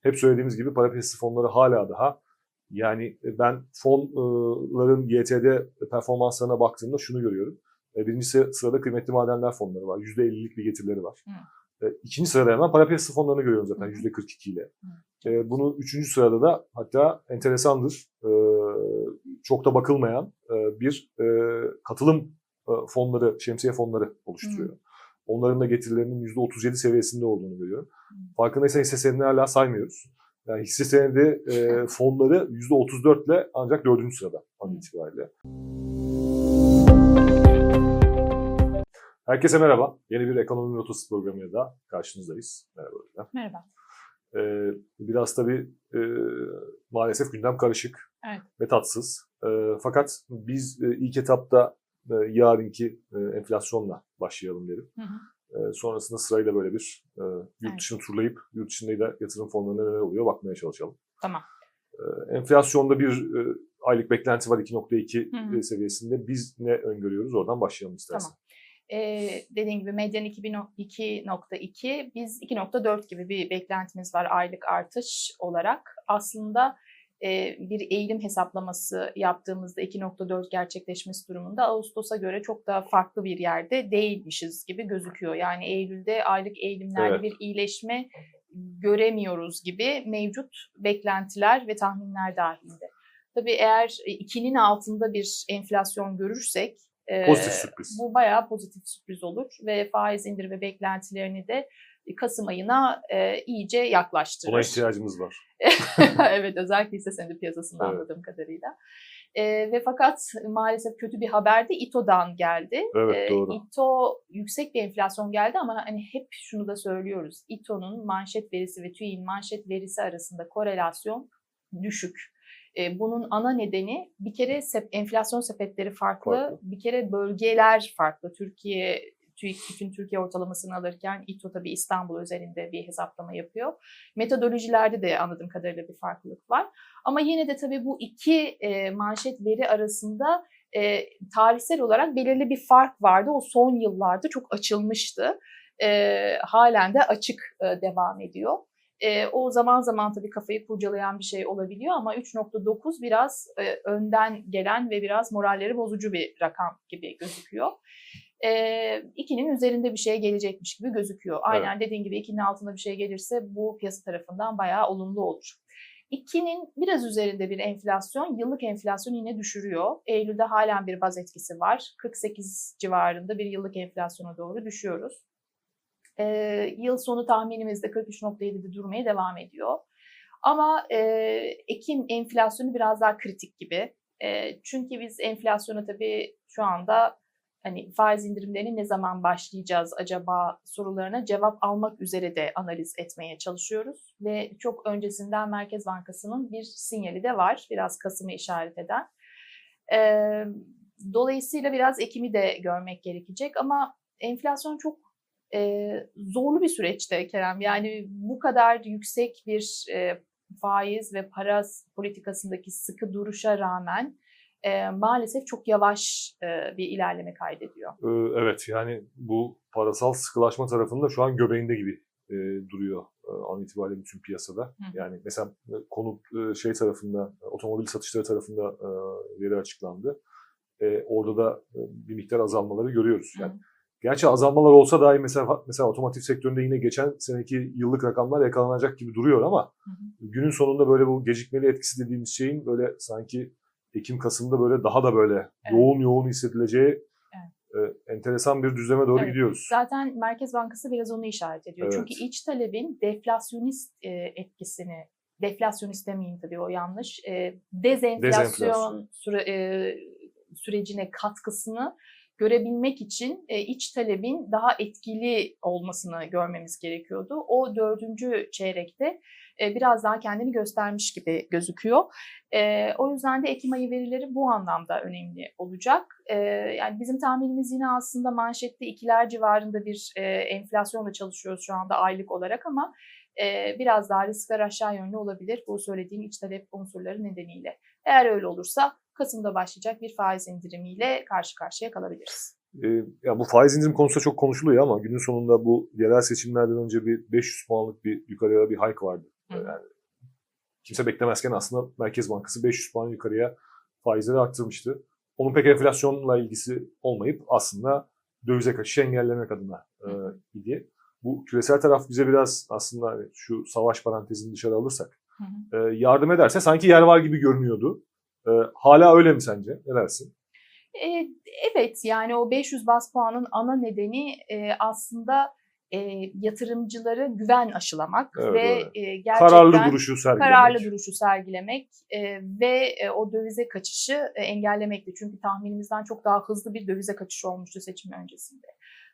hep söylediğimiz gibi para piyasası fonları hala daha yani ben fonların YTD performanslarına baktığımda şunu görüyorum. E, Birinci sı- sırada kıymetli madenler fonları var. %50'lik bir getirileri var. E, İkinci sırada hemen para piyasası fonlarını görüyorum zaten Hı hı. %42 ile. E, Bunun üçüncü sırada da hatta enteresandır. Çok da bakılmayan bir katılım fonları, şemsiye fonları oluşturuyor. Onların da getirilerinin %37 seviyesinde olduğunu görüyorum. Farkındaysan hisse senedini hala saymıyoruz. Yani hisse senedi e, fonları %34 ile ancak dördüncü sırada an itibariyle. Herkese merhaba. Yeni bir Ekonomi Rotası programıyla da karşınızdayız. Merhaba. Merhaba. Ee, biraz tabii e, maalesef gündem karışık Evet. ve tatsız. E, fakat biz e, ilk etapta e, yarınki e, enflasyonla başlayalım dedim. Hı hı. E, sonrasında sırayla böyle bir e, yurt Evet. dışını turlayıp yurt dışında da yatırım fonlarında neler oluyor bakmaya çalışalım. Tamam. E, enflasyonda bir e, aylık beklenti var 2.2 Hı hı. e, seviyesinde. Biz ne öngörüyoruz? Oradan başlayalım istersen. Tamam. Ee, dediğim gibi medyan 2.2, biz 2.4 gibi bir beklentimiz var aylık artış olarak. Aslında e, bir eğilim hesaplaması yaptığımızda 2.4 gerçekleşmesi durumunda Ağustos'a göre çok daha farklı bir yerde değilmişiz gibi gözüküyor. Yani Eylül'de aylık eğilimlerde Evet. bir iyileşme göremiyoruz gibi mevcut beklentiler ve tahminler dahilinde. Tabii eğer 2'nin altında bir enflasyon görürsek e, Pozitif sürpriz. bu bayağı pozitif sürpriz olur ve faiz indirimi beklentilerini de Kasım ayına e, iyice yaklaştırır. Buna ihtiyacımız var. evet özellikle hisse senedi piyasasında Evet. anladığım kadarıyla. E, ve fakat maalesef kötü bir haber de İTO'dan geldi. Evet, E, doğru. İTO yüksek bir enflasyon geldi ama hani hep şunu da söylüyoruz. İTO'nun manşet verisi ve TÜİ'nin manşet verisi arasında korelasyon düşük. E, bunun ana nedeni bir kere sep- enflasyon sepetleri farklı, Farklı. bir kere bölgeler farklı. Türkiye TÜİK bütün Türkiye ortalamasını alırken İTO tabii İstanbul üzerinde bir hesaplama yapıyor. Metodolojilerde de anladığım kadarıyla bir farklılık var. Ama yine de tabii bu iki e, manşet veri arasında e, tarihsel olarak belirli bir fark vardı. O son yıllarda çok açılmıştı. E, halen de açık e, devam ediyor. E, o zaman zaman tabii kafayı kurcalayan bir şey olabiliyor ama 3.9 biraz e, önden gelen ve biraz moralleri bozucu bir rakam gibi gözüküyor. E, ikinin üzerinde bir şey gelecekmiş gibi gözüküyor. Aynen dediğin gibi ikinin altında bir şey gelirse bu piyasa tarafından bayağı olumlu olur. 2'nin biraz üzerinde bir enflasyon, yıllık enflasyon yine düşürüyor. Eylül'de halen bir baz etkisi var. 48 civarında bir yıllık enflasyona doğru düşüyoruz. Ee, yıl sonu tahminimizde 43.7'de durmaya devam ediyor. Ama e, Ekim enflasyonu biraz daha kritik gibi. E, çünkü biz enflasyona tabii şu anda hani faiz indirimlerini ne zaman başlayacağız acaba sorularına cevap almak üzere de analiz etmeye çalışıyoruz. Ve çok öncesinden Merkez Bankası'nın bir sinyali de var. Biraz Kasım'ı işaret eden. Ee, dolayısıyla biraz Ekim'i de görmek gerekecek ama enflasyon çok e, zorlu bir süreçte Kerem. Yani bu kadar yüksek bir e, faiz ve para politikasındaki sıkı duruşa rağmen e, maalesef çok yavaş e, bir ilerleme kaydediyor. Ee, Evet yani bu parasal sıkılaşma tarafında şu an göbeğinde gibi e, duruyor e, an itibariyle bütün piyasada. Hı. Yani mesela e, konut e, şey tarafında, e, otomobil satışları tarafında e, veri açıklandı. E, orada da e, bir miktar azalmaları görüyoruz. Yani Hı. gerçi azalmalar olsa dahi mesela mesela otomotiv sektöründe yine geçen seneki yıllık rakamlar yakalanacak gibi duruyor ama Hı hı. günün sonunda böyle bu gecikmeli etkisi dediğimiz şeyin böyle sanki Ekim Kasım'da böyle daha da böyle yoğun yoğun hissedileceği e, enteresan bir düzleme doğru Evet. gidiyoruz. Zaten Merkez Bankası biraz onu işaret ediyor. Evet. Çünkü iç talebin deflasyonist e, etkisini, deflasyonist demeyeyim tabii o yanlış, e, dezenflasyon, Dezenflasyon. süre, e, sürecine katkısını görebilmek için e, iç talebin daha etkili olmasını görmemiz gerekiyordu. O dördüncü çeyrekte e, biraz daha kendini göstermiş gibi gözüküyor. E, o yüzden de Ekim ayı verileri bu anlamda önemli olacak. E, yani bizim tahminimiz yine aslında manşette ikiler civarında bir e, enflasyonla çalışıyoruz şu anda aylık olarak ama e, biraz daha riskler aşağı yönlü olabilir bu söylediğim iç talep unsurları nedeniyle. Eğer öyle olursa Kasım'da başlayacak bir faiz indirimiyle karşı karşıya kalabiliriz. E, ya bu faiz indirim konusu çok konuşuluyor ama günün sonunda bu yerel seçimlerden önce bir 500 puanlık bir yukarıya bir hike vardı. Hı. Yani kimse beklemezken aslında Merkez Bankası 500 puan yukarıya faizleri arttırmıştı. Onun pek enflasyonla ilgisi olmayıp aslında dövize kaçışı engellemek adına e, idi. Bu küresel taraf bize biraz aslında şu savaş parantezini dışarı alırsak e, yardım ederse sanki yer var gibi görünüyordu. E, hala öyle mi sence? Ne dersin? E, evet yani o 500 bas puanın ana nedeni e, aslında e, yatırımcıları güven aşılamak Evet, ve evet. e, gerçekten Kararlı duruşu sergilemek. kararlı duruşu sergilemek e, ve e, o dövize kaçışı e, engellemekti. Çünkü tahminimizden çok daha hızlı bir dövize kaçışı olmuştu seçim öncesinde.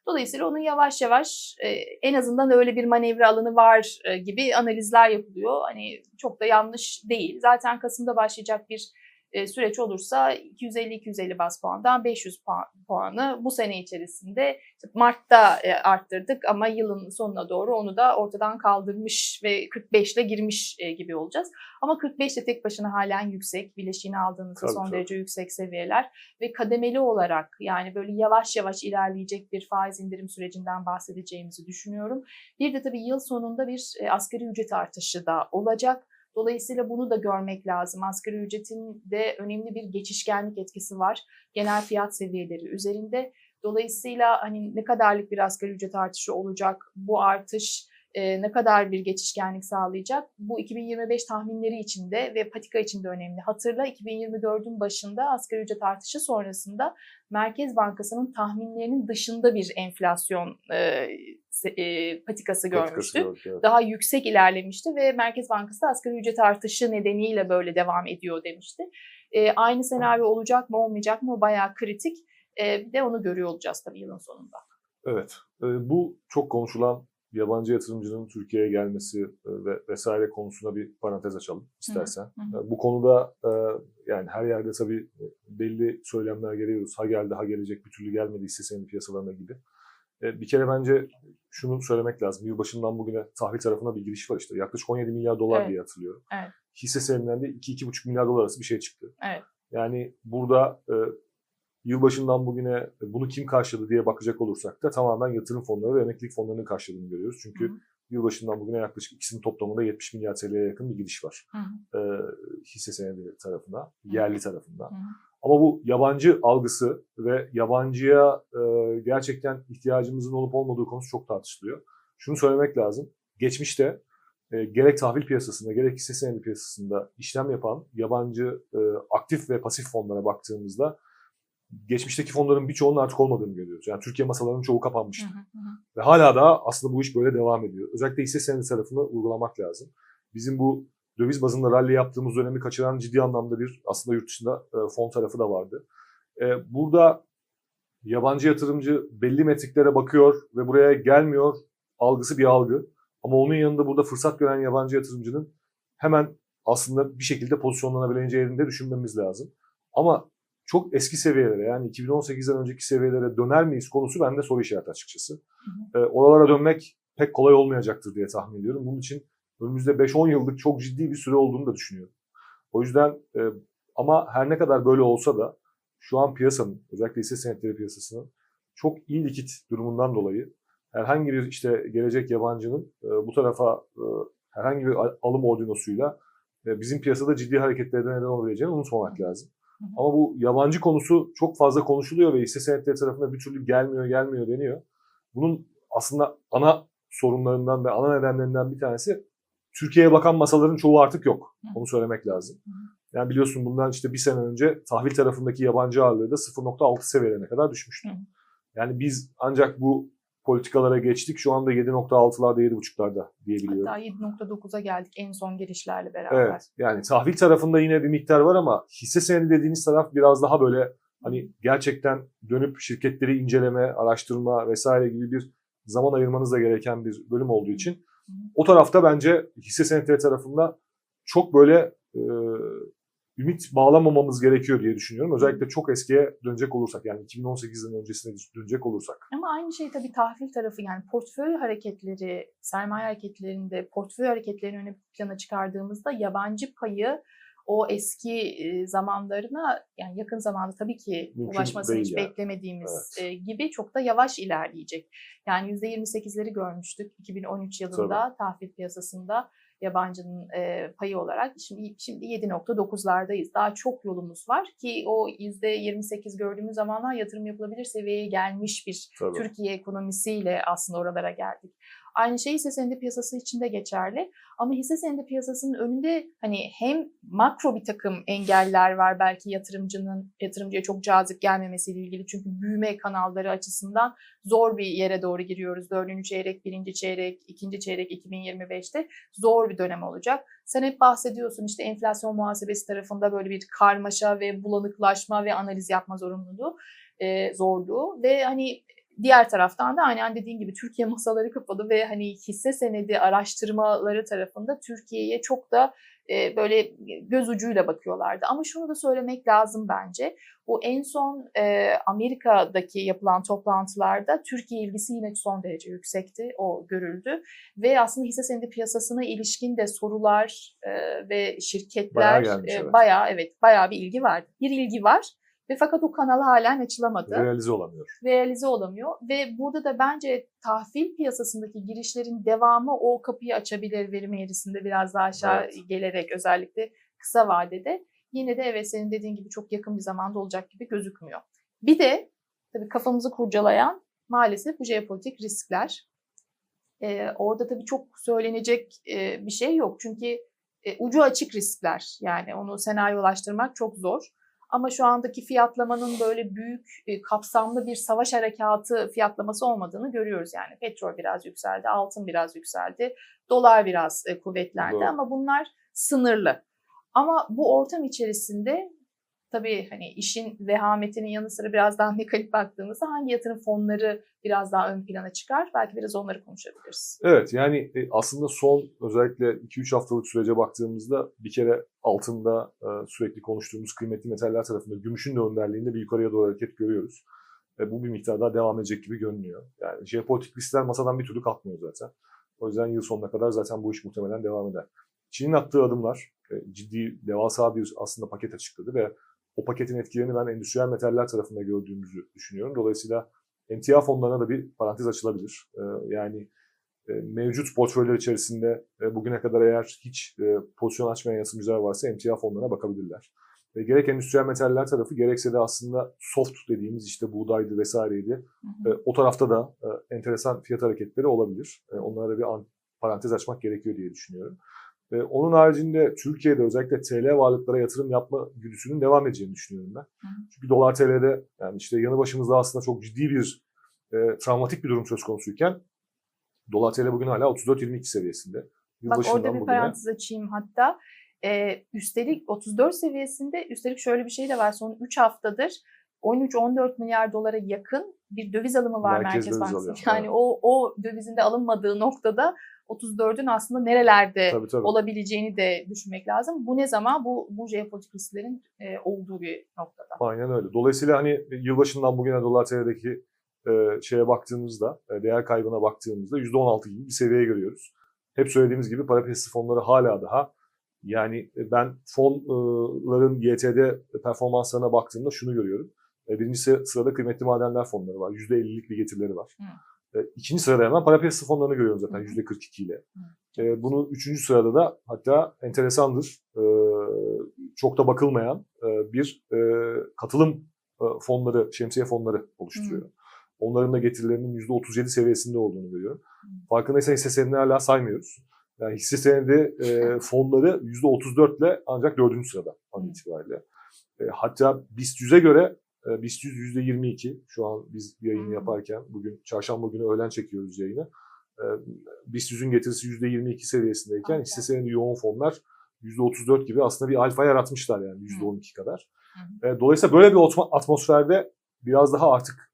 Dolayısıyla onun yavaş yavaş e, en azından öyle bir manevra alanı var e, gibi analizler yapılıyor. Hani çok da yanlış değil. Zaten Kasım'da başlayacak bir e, süreç olursa 250-250 bas puandan 500 puan, puanı bu sene içerisinde Mart'ta e, arttırdık ama yılın sonuna doğru onu da ortadan kaldırmış ve 45 ile girmiş e, gibi olacağız. Ama 45 de tek başına halen yüksek. Bileşiğini aldığınızda Tabii, son tabii. derece yüksek seviyeler ve kademeli olarak yani böyle yavaş yavaş ilerleyecek bir faiz indirim sürecinden bahsedeceğimizi düşünüyorum. Bir de tabii yıl sonunda bir e, asgari ücret artışı da olacak. Dolayısıyla bunu da görmek lazım. Asgari ücretin de önemli bir geçişkenlik etkisi var. Genel fiyat seviyeleri üzerinde. Dolayısıyla hani ne kadarlık bir asgari ücret artışı olacak? Bu artış e, ne kadar bir geçişkenlik sağlayacak? Bu 2025 tahminleri içinde ve patika içinde önemli. Hatırla 2024'ün başında asgari ücret artışı sonrasında Merkez Bankası'nın tahminlerinin dışında bir enflasyon e, e, patikası görmüştük Politikası gördük, evet. daha yüksek ilerlemişti ve Merkez Bankası da asgari ücret artışı nedeniyle böyle devam ediyor demişti. E, aynı senaryo olacak mı olmayacak mı bayağı kritik. E, bir de onu görüyor olacağız tabii yılın sonunda. Evet. E, bu çok konuşulan yabancı yatırımcının Türkiye'ye gelmesi e, ve vesaire konusuna bir parantez açalım istersen. hı. E, Bu konuda e, yani her yerde tabii belli söylemler geliyoruz. Ha geldi ha gelecek bir türlü gelmedi hisse senedi piyasalarına gibi. Bir kere bence şunu söylemek lazım. Yılbaşından bugüne tahvil tarafına bir giriş var işte. Yaklaşık 17 milyar dolar Evet. diye hatırlıyorum. Evet. Hisse senedinden de 2-2,5 milyar dolar arası bir şey çıktı. Evet. Yani burada yılbaşından bugüne bunu kim karşıladı diye bakacak olursak da tamamen yatırım fonları ve emeklilik fonlarının karşıladığını görüyoruz. Çünkü Hı hı. yılbaşından bugüne yaklaşık ikisinin toplamında 70 milyar TL'ye yakın bir gidiş var. Hı hı. E, hisse senedi tarafına, yerli tarafından. Hı hı. Ama bu yabancı algısı ve yabancıya e, gerçekten ihtiyacımızın olup olmadığı konusu çok tartışılıyor. Şunu söylemek lazım. Geçmişte e, gerek tahvil piyasasında gerek hisse senedi piyasasında işlem yapan yabancı e, aktif ve pasif fonlara baktığımızda geçmişteki fonların birçoğunun artık olmadığını görüyoruz. Yani Türkiye masalarının çoğu kapanmıştı. Hı hı hı. Ve hala da aslında bu iş böyle devam ediyor. Özellikle hisse senedi tarafını uygulamak lazım. Bizim bu döviz bazında rally yaptığımız dönemi kaçıran ciddi anlamda bir aslında yurt dışında e, fon tarafı da vardı. E, burada yabancı yatırımcı belli metriklere bakıyor ve buraya gelmiyor algısı bir algı. Ama onun yanında burada fırsat gören yabancı yatırımcının hemen aslında bir şekilde pozisyonlanabileceğini de düşünmemiz lazım. Ama çok eski seviyelere yani 2018'den önceki seviyelere döner miyiz konusu bende soru işareti açıkçası. E, oralara dönmek pek kolay olmayacaktır diye tahmin ediyorum. Bunun için önümüzde 5-10 yıllık çok ciddi bir süre olduğunu da düşünüyorum. O yüzden e, ama her ne kadar böyle olsa da şu an piyasanın özellikle hisse senetleri piyasasının çok iyi likit durumundan dolayı herhangi bir işte gelecek yabancının e, bu tarafa e, herhangi bir al- alım ordinosuyla e, bizim piyasada ciddi hareketlere neden olabileceğini unutmamak lazım. Ama bu yabancı konusu çok fazla konuşuluyor ve hisse senetleri tarafında bir türlü gelmiyor gelmiyor deniyor. Bunun aslında ana sorunlarından ve ana nedenlerinden bir tanesi Türkiye'ye bakan masaların çoğu artık yok. Onu söylemek lazım. Yani biliyorsun bundan işte bir sene önce tahvil tarafındaki yabancı ağırlığı da 0.6 seviyelerine kadar düşmüştü. Yani biz ancak bu politikalara geçtik. Şu anda 7.6'larda 7.5'larda diyebiliyorum. Hatta 7.9'a geldik en son girişlerle beraber. Evet. Yani tahvil tarafında yine bir miktar var ama hisse senedi dediğiniz taraf biraz daha böyle hani gerçekten dönüp şirketleri inceleme, araştırma vesaire gibi bir zaman ayırmanız da gereken bir bölüm olduğu için o tarafta bence hisse senetleri tarafında çok böyle e, ümit bağlamamamız gerekiyor diye düşünüyorum. Özellikle çok eskiye dönecek olursak yani 2018'den öncesine dönecek olursak. Ama aynı şey tabii tahvil tarafı yani portföy hareketleri, sermaye hareketlerinde portföy hareketlerini ön plana çıkardığımızda yabancı payı o eski e, zamanlarına yani yakın zamanda tabii ki Mümkün ulaşmasını hiç yani. beklemediğimiz e, gibi çok da yavaş ilerleyecek. Yani %28'leri görmüştük 2013 yılında tahvil piyasasında. Yabancının e, payı olarak. Şimdi, şimdi 7.9'lardayız. Daha çok yolumuz var ki o %28 gördüğümüz zamanlar yatırım yapılabilir seviyeye gelmiş bir Tabii. Türkiye ekonomisiyle aslında oralara geldik. Aynı şey hisse senedi piyasası için de geçerli. Ama hisse senedi piyasasının önünde hani hem makro bir takım engeller var belki yatırımcının yatırımcıya çok cazip gelmemesiyle ilgili. Çünkü büyüme kanalları açısından zor bir yere doğru giriyoruz. Dördüncü çeyrek, birinci çeyrek, ikinci çeyrek 2025'te zor bir dönem olacak. Sen hep bahsediyorsun işte enflasyon muhasebesi tarafında böyle bir karmaşa ve bulanıklaşma ve analiz yapma zorunluluğu, e, zorluğu ve hani diğer taraftan da aynen dediğin gibi Türkiye masaları kapalı ve hani hisse senedi araştırmaları tarafında Türkiye'ye çok da e, böyle göz ucuyla bakıyorlardı. Ama şunu da söylemek lazım bence. Bu en son e, Amerika'daki yapılan toplantılarda Türkiye ilgisi yine son derece yüksekti. O görüldü. Ve aslında hisse senedi piyasasına ilişkin de sorular e, ve şirketler Bayağı gelmiş, e, evet. bayağı evet bayağı bir ilgi vardı. Bir ilgi var ve fakat o kanal halen açılamadı Realize olamıyor. realize olamıyor ve burada da bence tahvil piyasasındaki girişlerin devamı o kapıyı açabilir verim eğrisinde biraz daha aşağı Evet. gelerek özellikle kısa vadede. Yine de evet senin dediğin gibi çok yakın bir zamanda olacak gibi gözükmüyor. Bir de tabii kafamızı kurcalayan maalesef bu jeopolitik riskler. Ee, orada tabii çok söylenecek e, bir şey yok. Çünkü e, ucu açık riskler. Yani onu senaryolaştırmak çok zor. Ama şu andaki fiyatlamanın böyle büyük, e, kapsamlı bir savaş harekatı fiyatlaması olmadığını görüyoruz. Yani petrol biraz yükseldi, altın biraz yükseldi, dolar biraz e, kuvvetlendi Doğru. ama bunlar sınırlı. Ama bu ortam içerisinde tabii hani işin vehametinin yanı sıra biraz daha mekanik baktığımızda hangi yatırım fonları biraz daha ön plana çıkar? Belki biraz onları konuşabiliriz. Evet yani e, aslında son özellikle 2-3 haftalık sürece baktığımızda bir kere altında e, sürekli konuştuğumuz kıymetli metaller tarafında gümüşün de önderliğinde bir yukarıya doğru hareket görüyoruz. E, bu bir miktar daha devam edecek gibi görünüyor. Yani jeopolitik riskler masadan bir türlü kalkmıyor zaten. O yüzden yıl sonuna kadar zaten bu iş muhtemelen devam eder. Çin'in attığı adımlar e, ciddi, devasa bir aslında paket açıkladı ve o paketin etkilerini ben endüstriyel metaller tarafında gördüğümüzü düşünüyorum. Dolayısıyla emtia fonlarına da bir parantez açılabilir. E, yani e, mevcut portföyler içerisinde e, bugüne kadar eğer hiç e, pozisyon açmayan yatırımcılar varsa emtia fonlarına bakabilirler. E, gerek endüstriyel metaller tarafı gerekse de aslında soft dediğimiz işte buğdaydı vesaireydi. Hı E, hı. o tarafta da e, enteresan fiyat hareketleri olabilir. E, onlara bir an- parantez açmak gerekiyor diye düşünüyorum. E, onun haricinde Türkiye'de özellikle TL varlıklara yatırım yapma güdüsünün devam edeceğini düşünüyorum ben. Hı. Çünkü dolar TL'de yani işte yanı başımızda aslında çok ciddi bir e, travmatik bir durum söz konusuyken dolar TL bugün hala 34-22 seviyesinde. Bak orada bir parantez açayım hatta. Ee, üstelik 34 seviyesinde üstelik şöyle bir şey de var son 3 haftadır 13-14 milyar dolara yakın bir döviz alımı var Merkez Merkez, Bankası. alıyor, Yani evet. o, o dövizin de alınmadığı noktada 34'ün aslında nerelerde Tabii tabii. olabileceğini de düşünmek lazım. Bu ne zaman? Bu, bu jeopolitik risklerin e, olduğu bir noktada. Aynen öyle. Dolayısıyla hani yılbaşından bugüne dolar TL'deki e, şeye baktığımızda, e, değer kaybına baktığımızda %16 gibi bir seviyeye görüyoruz. Hep söylediğimiz gibi para piyasası fonları hala daha yani e, ben fonların YTD performanslarına baktığımda şunu görüyorum. E, Birincisi sırada kıymetli madenler fonları var. %50'lik bir getirileri var. E, İkinci sırada hemen para piyasası fonlarını görüyorum zaten Hı hı. %42 ile. E, Bunun üçüncü sırada da hatta enteresandır. e, Çok da bakılmayan e, bir e, katılım e, fonları, şemsiye fonları oluşturuyor. Onların da getirilerinin %37 seviyesinde olduğunu görüyorum. Hı. Farkındaysan hisse senedini hala saymıyoruz. Yani hisse senedi e, fonları %34 ile ancak dördüncü sırada an Hı. itibariyle. E, hatta BIST 100'e göre e, BIST 100 %22. Şu an biz yayını Hı. yaparken bugün çarşamba günü öğlen çekiyoruz yayını. E, BIST 100'ün getirisi %22 seviyesindeyken hisse senedi yoğun fonlar %34 gibi aslında bir alfa yaratmışlar yani %12 kadar. E, dolayısıyla böyle bir atmosferde biraz daha artık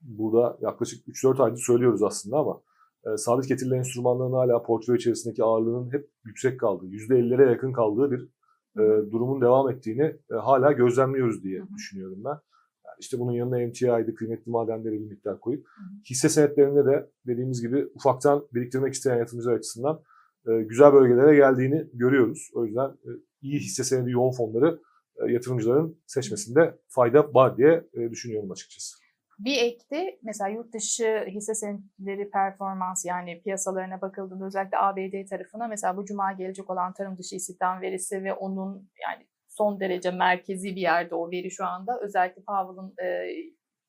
burada yaklaşık 3-4 aydır söylüyoruz aslında ama e, sabit getirili enstrümanların hala portföy içerisindeki ağırlığının hep yüksek kaldığı, %50'lere yakın kaldığı bir e, durumun devam ettiğini e, hala gözlemliyoruz diye Hı hı. düşünüyorum ben. Yani işte bunun yanına emtiaydı, kıymetli madenleri bir miktar koyup Hı hı. hisse senetlerinde de dediğimiz gibi ufaktan biriktirmek isteyen yatırımcılar açısından e, güzel bölgelere geldiğini görüyoruz. O yüzden e, iyi hisse senedi yoğun fonları e, yatırımcıların seçmesinde fayda var diye e, düşünüyorum açıkçası. Bir ekti mesela yurt dışı hisse senetleri performans yani piyasalarına bakıldığında özellikle ABD tarafına mesela bu cuma gelecek olan tarım dışı istihdam verisi ve onun yani son derece merkezi bir yerde o veri şu anda özellikle Powell'ın e,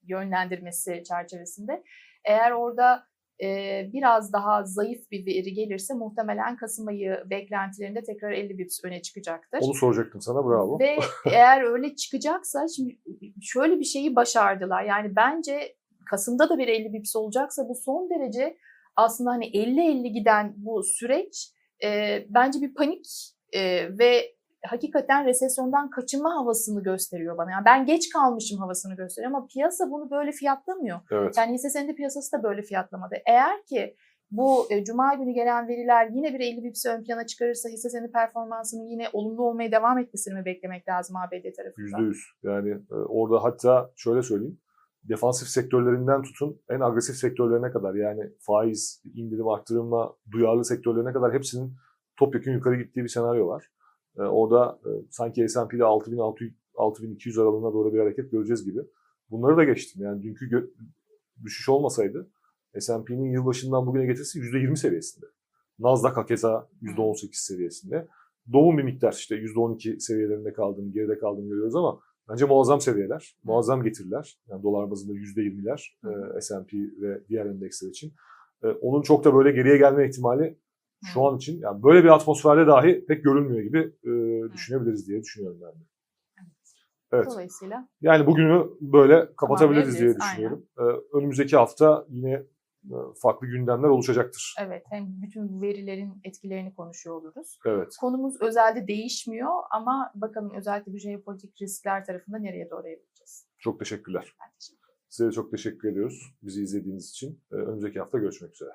yönlendirmesi çerçevesinde. Eğer orada e, biraz daha zayıf bir veri gelirse muhtemelen Kasım ayı beklentilerinde tekrar 50 bips öne çıkacaktır. Onu soracaktım sana bravo. Ve eğer öyle çıkacaksa şimdi şöyle bir şeyi başardılar. Yani bence Kasım'da da bir 50 bips olacaksa bu son derece aslında hani 50-50 giden bu süreç e, bence bir panik e, ve hakikaten resesyondan kaçınma havasını gösteriyor bana. Yani ben geç kalmışım havasını gösteriyor ama piyasa bunu böyle fiyatlamıyor. Evet. Yani hisse senedi piyasası da böyle fiyatlamadı. Eğer ki bu e, cuma günü gelen veriler yine bir 50 bips ön plana çıkarırsa hisse senedi performansının yine olumlu olmaya devam etmesini mi beklemek lazım ABD tarafından? %100. Yani e, orada hatta şöyle söyleyeyim. Defansif sektörlerinden tutun en agresif sektörlerine kadar yani faiz, indirim arttırılma, duyarlı sektörlerine kadar hepsinin topyekun yukarı gittiği bir senaryo var. E, orada e, sanki S&P'de 6600 6200 aralığına doğru bir hareket göreceğiz gibi. Bunları da geçtim. Yani dünkü gö- düşüş olmasaydı S&P'nin yılbaşından bugüne getirisi %20 seviyesinde. Nasdaq hakeza %18 seviyesinde. Doğum bir miktar işte %12 seviyelerinde kaldığını, geride kaldığını görüyoruz ama bence muazzam seviyeler, muazzam getiriler. Yani dolar bazında %20'ler e, S&P ve diğer endeksler için. E, onun çok da böyle geriye gelme ihtimali şu an için yani böyle bir atmosferde dahi pek görünmüyor gibi e, düşünebiliriz diye düşünüyorum ben de. Evet. Dolayısıyla Yani bugünü böyle kapatabiliriz diye düşünüyorum. Ee, önümüzdeki hafta yine e, farklı gündemler oluşacaktır. evet hem bütün verilerin etkilerini konuşuyor oluruz. Evet. Konumuz özelde değişmiyor ama bakalım özellikle bu jeopolitik riskler tarafında nereye doğru evrileceğiz. Çok teşekkürler. Ben teşekkür. Size de çok teşekkür ediyoruz bizi izlediğiniz için. Ee, önümüzdeki hafta görüşmek üzere.